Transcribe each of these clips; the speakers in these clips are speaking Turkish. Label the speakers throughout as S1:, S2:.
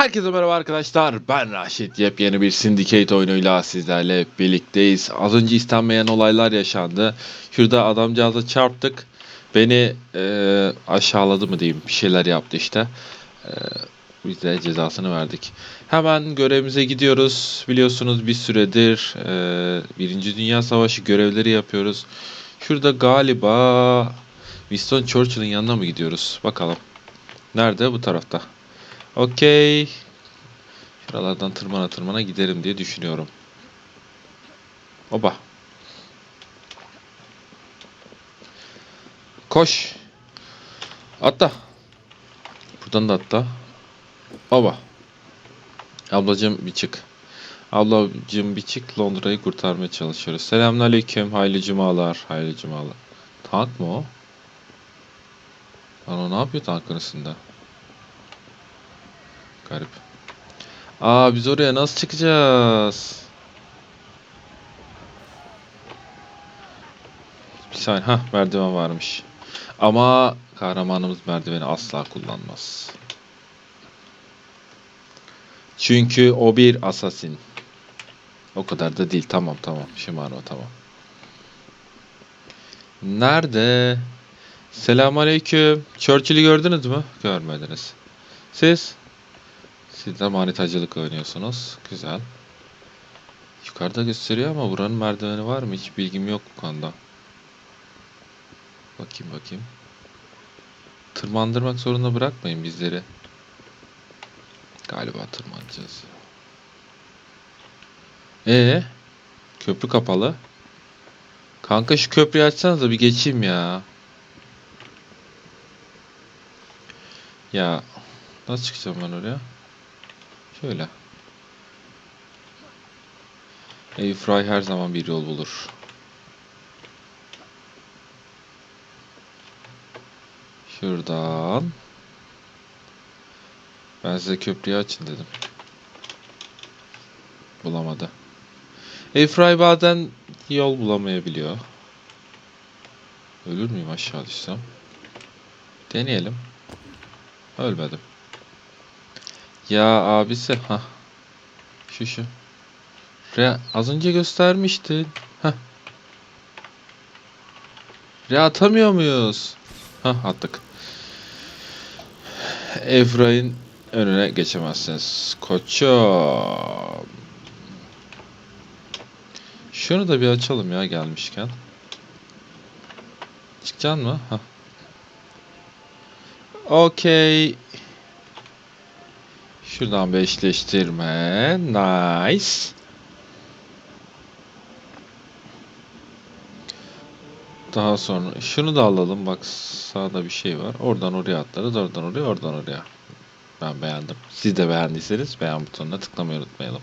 S1: Herkese merhaba arkadaşlar. Ben Raşit. Yepyeni bir Syndicate oyunuyla sizlerle birlikteyiz. Az önce istenmeyen olaylar yaşandı. Şurada adamcağıza çarptık. Beni eee, aşağıladı mı diyeyim. Bir şeyler yaptı işte. Eee, biz de cezasını verdik. Hemen görevimize gidiyoruz. Biliyorsunuz bir süredir eee Birinci Dünya Savaşı görevleri yapıyoruz. Şurada galiba Winston Churchill'in yanına mı gidiyoruz? Bakalım. Nerede? Bu tarafta. Okey. Şuralardan tırmana tırmana giderim diye düşünüyorum. Oba. Koş. Atla. Buradan da atla. Oba. Ablacım bir çık. Ablacım bir çık Londra'yı kurtarmaya çalışıyoruz. Selamünaleyküm. Hayırlı cumalar. Hayırlı cumalar. Tank mı o? Lan ne yapıyor tankın üstünde? Garip. Aa biz oraya nasıl çıkacağız? Bir saniye. Hah merdiven varmış. Ama kahramanımız merdiveni asla kullanmaz. Çünkü o bir asasin. O kadar da değil. Tamam tamam. Shimano tamam. Nerede? Selamünaleyküm. Churchill'i gördünüz mü? Görmediniz. Siz? Siz de manitacılık oynuyorsunuz. Güzel. Yukarıda gösteriyor ama buranın merdiveni var mı? Hiç bilgim yok bu konuda. Bakayım bakayım. Tırmandırmak zorunda bırakmayın bizleri. Galiba tırmanacağız. Ee, köprü kapalı. Kanka şu köprüyü açsanız da bir geçeyim ya. Ya nasıl çıkacağım ben oraya? Şöyle. Airfry her zaman bir yol bulur. Şuradan. Ben size köprüyü açın dedim. Bulamadı. Airfry bazen yol bulamayabiliyor. Ölür müyüm aşağı düşsem? Deneyelim. Ölmedim. Ya abisi ha. Şu şu. Re az önce göstermiştin. Ha. Re atamıyor muyuz? Ha attık. Efrain önüne geçemezsiniz. Koçum. Şunu da bir açalım ya gelmişken. Çıkacaksın mı? Ha. Okey. Şuradan beşleştirme. Nice. Daha sonra şunu da alalım. Bak sağda bir şey var. Oradan oraya atlarız. Oradan oraya, oradan oraya. Ben beğendim. Siz de beğendiyseniz beğen butonuna tıklamayı unutmayalım.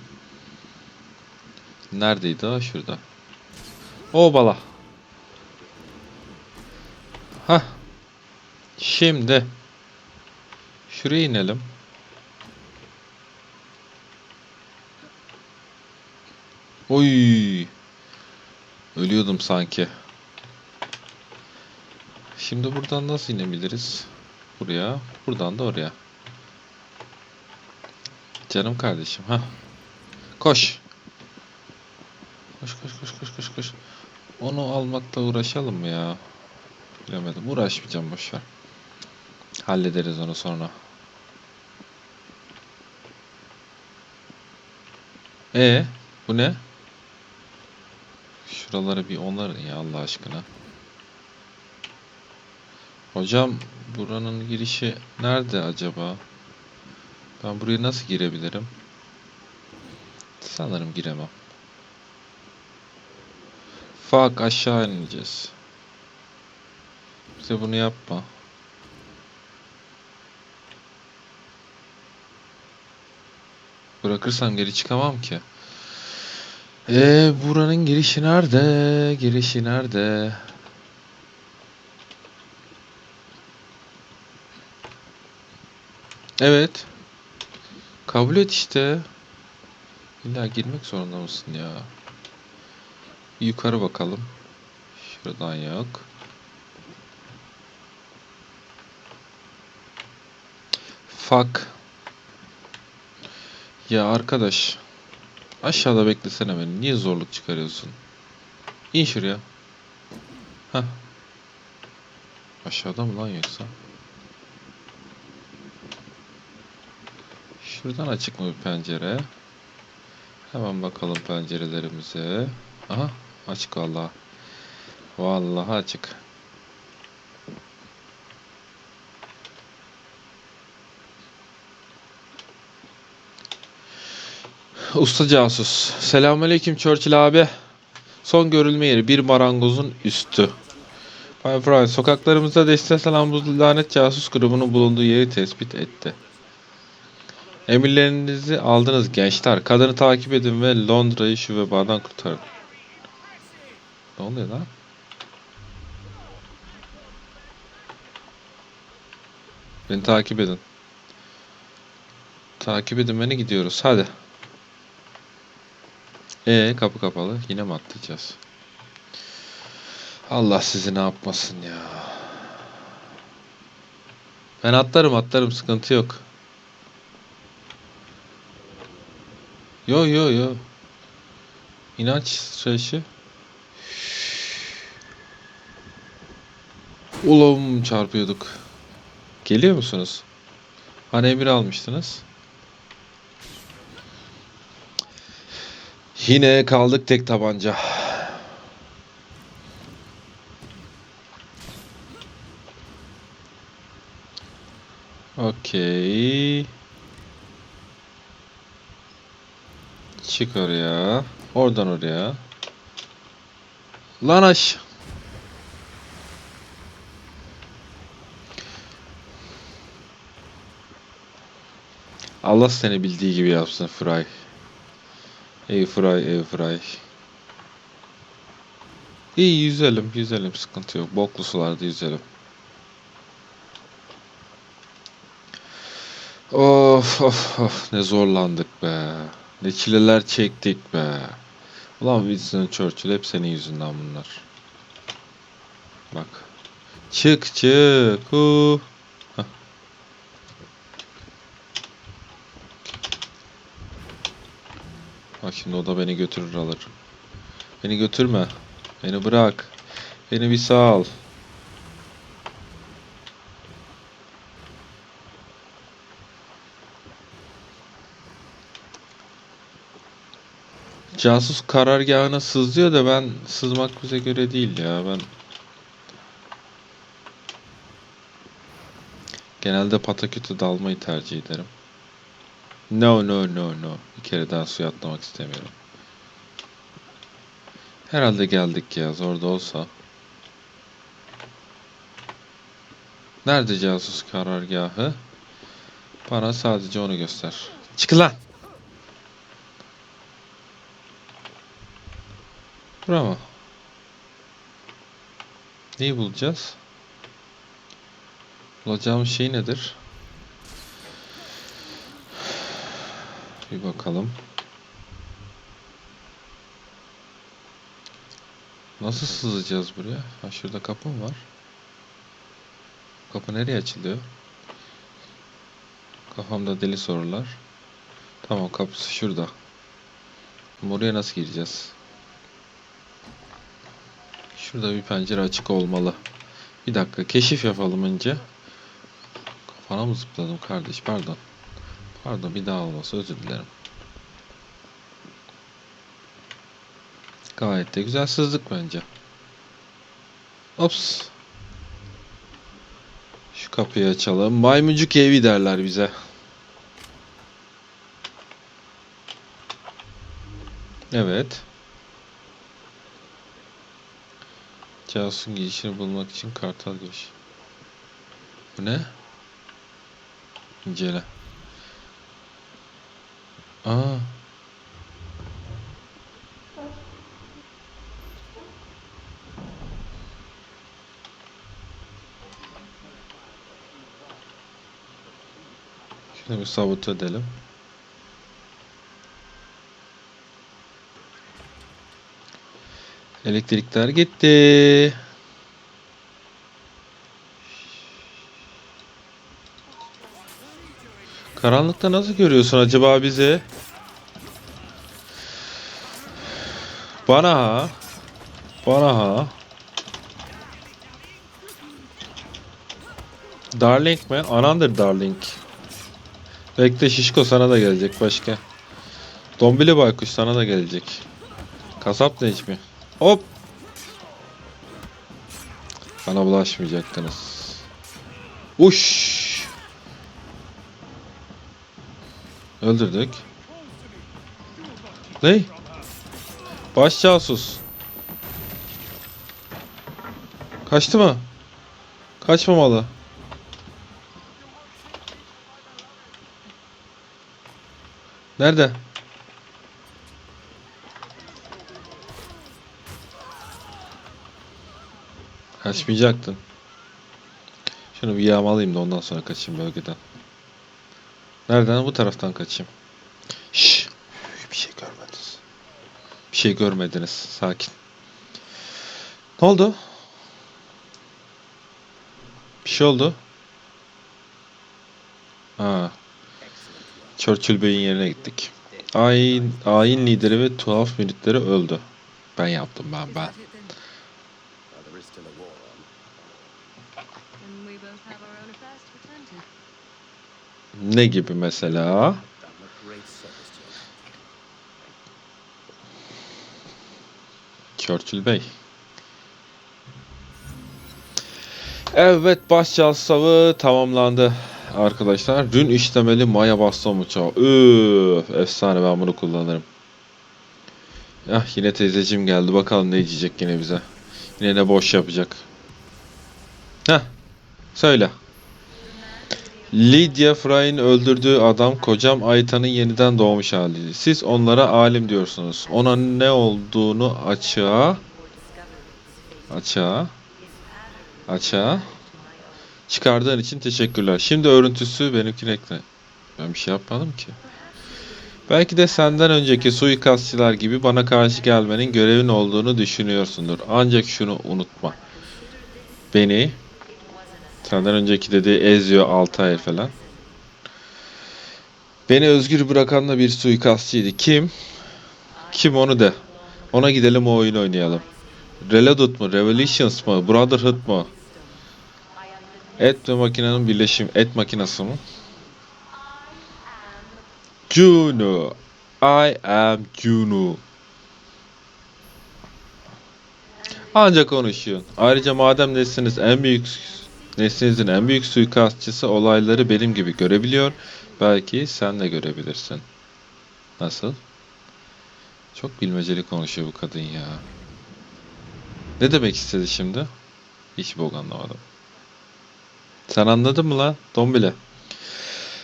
S1: Neredeydi o? Şurada. O bala. Hah. Şimdi. Şuraya inelim. Oy. Ölüyordum sanki. Şimdi buradan nasıl inebiliriz? Buraya. Buradan da oraya. Canım kardeşim. ha. Koş. Koş koş koş koş koş koş. Onu almakla uğraşalım mı ya? Bilemedim. Uğraşmayacağım boşver. Hallederiz onu sonra. E bu ne? Şuraları bir onarın ya Allah aşkına. Hocam buranın girişi nerede acaba? Ben buraya nasıl girebilirim? Sanırım giremem. Fuck aşağı ineceğiz. Bize bunu yapma. Bırakırsam geri çıkamam ki. Ee, buranın girişi nerede? Girişi nerede? Evet. Kabul et işte. İlla girmek zorunda mısın ya? Yukarı bakalım. Şuradan yok. Fuck. Ya arkadaş. Aşağıda beklesene beni. Niye zorluk çıkarıyorsun? İn şuraya. Hah. Aşağıda mı lan yoksa? Şuradan açık mı bir pencere? Hemen bakalım pencerelerimize. Aha açık vallahi. Vallahi açık. Usta casus. Selamünaleyküm Churchill abi. Son görülme yeri bir marangozun üstü. Bay Brian sokaklarımızda deste salan bu lanet casus grubunun bulunduğu yeri tespit etti. Emirlerinizi aldınız gençler. Kadını takip edin ve Londra'yı şu vebadan kurtarın. Ne oluyor lan? Beni takip edin. Takip edin beni gidiyoruz. Hadi. Ee kapı kapalı. Yine mi atlayacağız? Allah sizi ne yapmasın ya. Ben atlarım atlarım sıkıntı yok. Yo yo yo. İnanç sıçrayışı. Ulan çarpıyorduk. Geliyor musunuz? Hani emir almıştınız? Yine kaldık tek tabanca. Okey. Çık oraya. Oradan oraya. Lan aş. Allah seni bildiği gibi yapsın Fry. Ey Fry, ey Fry. İyi yüzelim, yüzelim sıkıntı yok. Boklu sularda yüzelim. Of of of ne zorlandık be. Ne çileler çektik be. Ulan Winston Churchill hep senin yüzünden bunlar. Bak. Çık çık. Hu. Bak şimdi o da beni götürür alır. Beni götürme. Beni bırak. Beni bir sal. Casus karargahına sızlıyor da ben sızmak bize göre değil ya ben genelde patakütü dalmayı tercih ederim. No no no no bir kere daha suya atlamak istemiyorum. Herhalde geldik ya zor da olsa. Nerede casus karargahı? Bana sadece onu göster. Çıkın lan! Bravo. Neyi bulacağız? Bulacağımız şey nedir? Bir bakalım. Nasıl sızacağız buraya? Ha şurada kapı mı var? Kapı nereye açılıyor? Kafamda deli sorular. Tamam kapısı şurada. Ama Oraya nasıl gireceğiz? Şurada bir pencere açık olmalı. Bir dakika keşif yapalım önce. Kafana mı zıpladım kardeş pardon. Pardon bir daha olması özür dilerim. Gayet de güzel sızdık bence. Ops. Şu kapıyı açalım. Maymuncuk evi derler bize. Evet. Casusun girişini bulmak için kartal giriş. Bu ne? İncele. Aa. Şunu bir sabote edelim. Elektrikler gitti. Karanlıkta nasıl görüyorsun acaba bizi? Bana ha. Bana ha. Darling mi? Anandır Darling. Bekle Şişko sana da gelecek başka. Dombili Baykuş sana da gelecek. Kasap da hiç mi? Hop! Bana bulaşmayacaktınız. Uş! Öldürdük. Ne? Baş casus. Kaçtı mı? Kaçmamalı. Nerede? Kaçmayacaktın. Şunu bir yağmalayayım da ondan sonra kaçayım bölgeden. Nereden? Bu taraftan kaçayım. Şşş. Bir şey görmediniz. Bir şey görmediniz. Sakin. Ne oldu? Bir şey oldu. Ha. Churchill Bey'in yerine gittik. Ayin, ayin lideri ve tuhaf müritleri öldü. Ben yaptım ben ben. Ne gibi mesela? Churchill Bey. Evet başçağız avı tamamlandı arkadaşlar. Dün işlemeli maya baston bıçağı. Üf, efsane ben bunu kullanırım. Ah yine teyzeciğim geldi. Bakalım ne diyecek yine bize. Yine ne boş yapacak. Heh. Söyle. Lydia Frey'in öldürdüğü adam kocam Ayta'nın yeniden doğmuş hali. Siz onlara alim diyorsunuz. Ona ne olduğunu açığa açığa açığa çıkardığın için teşekkürler. Şimdi örüntüsü benimkine ekle. Ben bir şey yapmadım ki. Belki de senden önceki suikastçılar gibi bana karşı gelmenin görevin olduğunu düşünüyorsundur. Ancak şunu unutma. Beni Senden önceki dediği Ezio Altair falan. Beni özgür bırakan da bir suikastçıydı. Kim? Kim onu de. Ona gidelim o oyunu oynayalım. Reloaded mu? Revelations mı? Brotherhood mu? Et ve makinenin birleşim. Et makinası mı? Juno. I am Juno. Ancak konuşuyorsun. Ayrıca madem nesiniz en büyük Neslinizin en büyük suikastçısı olayları benim gibi görebiliyor. Belki sen de görebilirsin. Nasıl? Çok bilmeceli konuşuyor bu kadın ya. Ne demek istedi şimdi? Hiç bok anlamadım. Sen anladın mı lan? Dombile.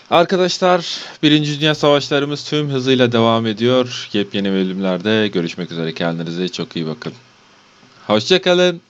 S1: Arkadaşlar, Birinci Dünya Savaşlarımız tüm hızıyla devam ediyor. Yepyeni bölümlerde görüşmek üzere. Kendinize çok iyi bakın. Hoşçakalın.